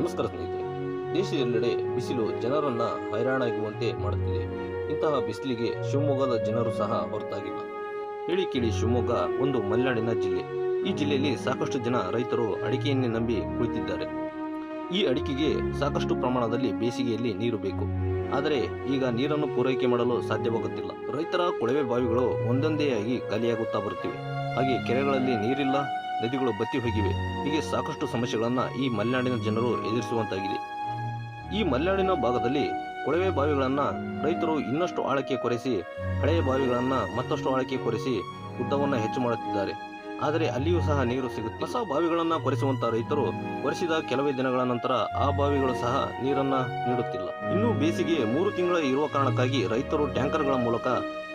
ನಮಸ್ಕಾರ ಸ್ನೇಹಿತರೆ, ದೇಶದೆಲ್ಲೆಡೆ ಬಿಸಿಲು ಜನರನ್ನ ಹೈರಾಣಾಗುವಂತೆ ಮಾಡುತ್ತಿದೆ. ಇಂತಹ ಬಿಸಿಲಿಗೆ ಶಿವಮೊಗ್ಗದ ಜನರು ಸಹ ಹೊರತಾಗಿಲ್ಲ. ಹೇಳಿ ಕೇಳಿ ಶಿವಮೊಗ್ಗ ಒಂದು ಮಲೆನಾಡಿನ ಜಿಲ್ಲೆ. ಈ ಜಿಲ್ಲೆಯಲ್ಲಿ ಸಾಕಷ್ಟು ಜನ ರೈತರು ಅಡಿಕೆಯನ್ನೇ ನಂಬಿ ಕುಳಿತಿದ್ದಾರೆ. ಈ ಅಡಿಕೆಗೆ ಸಾಕಷ್ಟು ಪ್ರಮಾಣದಲ್ಲಿ ಬೇಸಿಗೆಯಲ್ಲಿ ನೀರು ಬೇಕು. ಆದರೆ ಈಗ ನೀರನ್ನು ಪೂರೈಕೆ ಮಾಡಲು ಸಾಧ್ಯವಾಗುತ್ತಿಲ್ಲ. ರೈತರ ಕೊಳವೆ ಬಾವಿಗಳು ಒಂದೊಂದೇ ಆಗಿ ಖಾಲಿಯಾಗುತ್ತಾ ಬರುತ್ತಿವೆ. ಹಾಗೆ ಕೆರೆಗಳಲ್ಲಿ ನೀರಿಲ್ಲ ನದಿಗಳು ಬತ್ತಿ ಹೋಗಿವೆ. ಹೀಗೆ ಸಾಕಷ್ಟು ಸಮಸ್ಯೆಗಳನ್ನು ಈ ಮಲೆನಾಡಿನ ಜನರು ಎದುರಿಸುವಂತಾಗಿದೆ. ಈ ಮಲೆನಾಡಿನ ಭಾಗದಲ್ಲಿ ಕೊಳವೆ ಬಾವಿಗಳನ್ನು ರೈತರು ಇನ್ನಷ್ಟು ಆಳಕ್ಕೆ ಕೊರೆಸಿ, ಹಳೆಯ ಬಾವಿಗಳನ್ನು ಮತ್ತಷ್ಟು ಆಳಕ್ಕೆ ಕೊರೆಸಿ ಉದ್ದವನ್ನು ಹೆಚ್ಚು ಮಾಡುತ್ತಿದ್ದಾರೆ. ಆದರೆ ಅಲ್ಲಿಯೂ ಸಹ ನೀರು ಸಿಗುತ್ತೆ. ಹೊಸ ಬಾವಿಗಳನ್ನು ಕೊರೆಸುವಂತ ರೈತರು ಕೊರೆಸಿದ ಕೆಲವೇ ದಿನಗಳ ನಂತರ ಆ ಬಾವಿಗಳು ಸಹ ನೀರನ್ನ ನೀಡುತ್ತಿಲ್ಲ. ಇನ್ನು ಬೇಸಿಗೆ ಮೂರು ತಿಂಗಳ ಇರುವ ಕಾರಣಕ್ಕಾಗಿ ರೈತರು ಟ್ಯಾಂಕರ್ಗಳ ಮೂಲಕ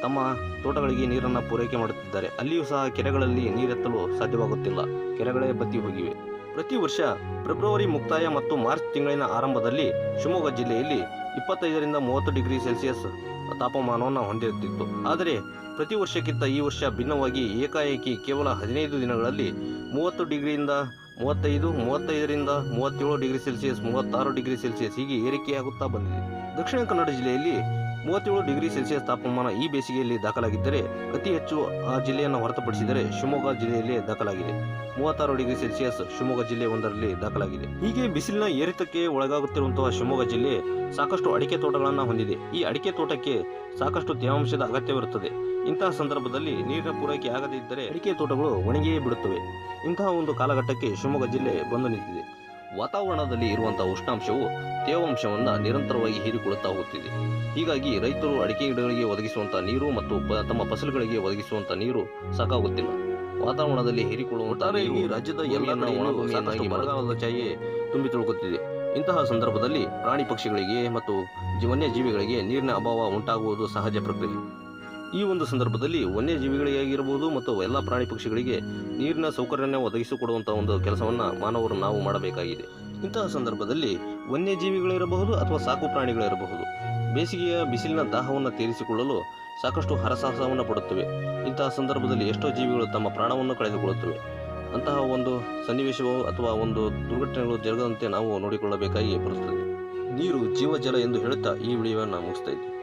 ತಮ್ಮ ತೋಟಗಳಿಗೆ ನೀರನ್ನು ಪೂರೈಕೆ ಮಾಡುತ್ತಿದ್ದಾರೆ. ಅಲ್ಲಿಯೂ ಸಹ ಕೆರೆಗಳಲ್ಲಿ ನೀರೆತ್ತಲು ಸಾಧ್ಯವಾಗುತ್ತಿಲ್ಲ. ಕೆರೆಗಳೇ ಬತ್ತಿ ಹೋಗಿವೆ. ಪ್ರತಿ ವರ್ಷ ಫೆಬ್ರವರಿ ಮುಕ್ತಾಯ ಮತ್ತು ಮಾರ್ಚ್ ತಿಂಗಳಿನ ಆರಂಭದಲ್ಲಿ ಶಿವಮೊಗ್ಗ ಜಿಲ್ಲೆಯಲ್ಲಿ ಇಪ್ಪತ್ತೈದರಿಂದ ಮೂವತ್ತು ಡಿಗ್ರಿ ಸೆಲ್ಸಿಯಸ್ ತಾಪಮಾನವನ್ನು ಹೊಂದಿರುತ್ತಿತ್ತು. ಆದರೆ ಪ್ರತಿ ವರ್ಷಕ್ಕಿಂತ ಈ ವರ್ಷ ಭಿನ್ನವಾಗಿ ಏಕಾಏಕಿ ಕೇವಲ ಹದಿನೈದು ದಿನಗಳಲ್ಲಿ ಮೂವತ್ತು ಡಿಗ್ರಿಯಿಂದ ಮೂವತ್ತೈದು, ಮೂವತ್ತೈದರಿಂದ ಮೂವತ್ತೇಳು ಡಿಗ್ರಿ ಸೆಲ್ಸಿಯಸ್, ಮೂವತ್ತಾರು ಡಿಗ್ರಿ ಸೆಲ್ಸಿಯಸ್ ಹೀಗೆ ಏರಿಕೆಯಾಗುತ್ತಾ ಬಂದಿದೆ. ದಕ್ಷಿಣ ಕನ್ನಡ ಜಿಲ್ಲೆಯಲ್ಲಿ ಮೂವತ್ತೇಳು ಡಿಗ್ರಿ ಸೆಲ್ಸಿಯಸ್ ತಾಪಮಾನ ಈ ಬೇಸಿಗೆಯಲ್ಲಿ ದಾಖಲಾಗಿದ್ದರೆ ಅತಿ ಹೆಚ್ಚು ಆ ಜಿಲ್ಲೆಯನ್ನು ಹೊರತುಪಡಿಸಿದರೆ ಶಿವಮೊಗ್ಗ ಜಿಲ್ಲೆಯಲ್ಲಿ ದಾಖಲಾಗಿದೆ. ಮೂವತ್ತಾರು ಡಿಗ್ರಿ ಸೆಲ್ಸಿಯಸ್ ಶಿವಮೊಗ್ಗ ಜಿಲ್ಲೆ ಒಂದರಲ್ಲಿ ದಾಖಲಾಗಿದೆ. ಹೀಗೆ ಬಿಸಿಲಿನ ಏರಿತಕ್ಕೆ ಒಳಗಾಗುತ್ತಿರುವಂತಹ ಶಿವಮೊಗ್ಗ ಜಿಲ್ಲೆ ಸಾಕಷ್ಟು ಅಡಿಕೆ ತೋಟಗಳನ್ನು ಹೊಂದಿದೆ. ಈ ಅಡಿಕೆ ತೋಟಕ್ಕೆ ಸಾಕಷ್ಟು ತೇವಾಂಶದ ಅಗತ್ಯವಿರುತ್ತದೆ. ಇಂತಹ ಸಂದರ್ಭದಲ್ಲಿ ನೀರಿನ ಪೂರೈಕೆ ಆಗದಿದ್ದರೆ ಅಡಿಕೆ ತೋಟಗಳು ಒಣಗಿಯೇ ಬಿಡುತ್ತವೆ. ಇಂತಹ ಒಂದು ಕಾಲಘಟ್ಟಕ್ಕೆ ಶಿವಮೊಗ್ಗ ಜಿಲ್ಲೆ ಬಂದು ನಿಂತಿದೆ. ವಾತಾವರಣದಲ್ಲಿ ಇರುವಂತಹ ಉಷ್ಣಾಂಶವು ತೇವಾಂಶವನ್ನು ನಿರಂತರವಾಗಿ ಹೀರಿಕೊಳ್ಳುತ್ತಾ ಹೋಗುತ್ತಿದೆ ಹೀಗಾಗಿ ರೈತರು ಅಡಿಕೆ ಗಿಡಗಳಿಗೆ ಒದಗಿಸುವಂತಹ ನೀರು ಮತ್ತು ತಮ್ಮ ಫಸಲುಗಳಿಗೆ ಒದಗಿಸುವಂತಹ ನೀರು ಸಾಕಾಗುತ್ತಿಲ್ಲ. ವಾತಾವರಣದಲ್ಲಿ ಹೀರಿಕೊಳ್ಳುವ ರಾಜ್ಯದ ಎಲ್ಲ ಬರಗಾಲದ ಛಾಯೆ ತುಂಬಿ ತುಳುಕುತ್ತಿದೆ. ಇಂತಹ ಸಂದರ್ಭದಲ್ಲಿ ಪ್ರಾಣಿ ಪಕ್ಷಿಗಳಿಗೆ ಮತ್ತು ವನ್ಯಜೀವಿಗಳಿಗೆ ನೀರಿನ ಅಭಾವ ಉಂಟಾಗುವುದು ಸಹಜ ಪ್ರಕ್ರಿಯೆ. ಈ ಒಂದು ಸಂದರ್ಭದಲ್ಲಿ ವನ್ಯಜೀವಿಗಳಿಗಾಗಿರಬಹುದು ಮತ್ತು ಎಲ್ಲ ಪ್ರಾಣಿ ಪಕ್ಷಿಗಳಿಗೆ ನೀರಿನ ಸೌಕರ್ಯನ ಒದಗಿಸಿಕೊಡುವಂತಹ ಒಂದು ಕೆಲಸವನ್ನ ಮಾನವರು ನಾವು ಮಾಡಬೇಕಾಗಿದೆ. ಇಂತಹ ಸಂದರ್ಭದಲ್ಲಿ ವನ್ಯಜೀವಿಗಳಿರಬಹುದು ಅಥವಾ ಸಾಕು ಪ್ರಾಣಿಗಳಿರಬಹುದು. ಬೇಸಿಗೆಯ ಬಿಸಿಲಿನ ದಾಹವನ್ನು ತೀರಿಸಿಕೊಳ್ಳಲು ಸಾಕಷ್ಟು ಹರಸಾಹಸವನ್ನು ಪಡುತ್ತವೆ. ಇಂತಹ ಸಂದರ್ಭದಲ್ಲಿ ಎಷ್ಟೋ ಜೀವಿಗಳು ತಮ್ಮ ಪ್ರಾಣವನ್ನು ಕಳೆದುಕೊಳ್ಳುತ್ತವೆ. ಅಂತಹ ಒಂದು ಸನ್ನಿವೇಶವು ಅಥವಾ ಒಂದು ದುರ್ಘಟನೆಗಳು ಜರುಗದಂತೆ ನಾವು ನೋಡಿಕೊಳ್ಳಬೇಕಾಗಿ ಬರುತ್ತದೆ ನೀರು ಜೀವಜಲ ಎಂದು ಹೇಳುತ್ತಾ ಈ ವಿಡಿಯೋವನ್ನು ಮುಗಿಸ್ತಾ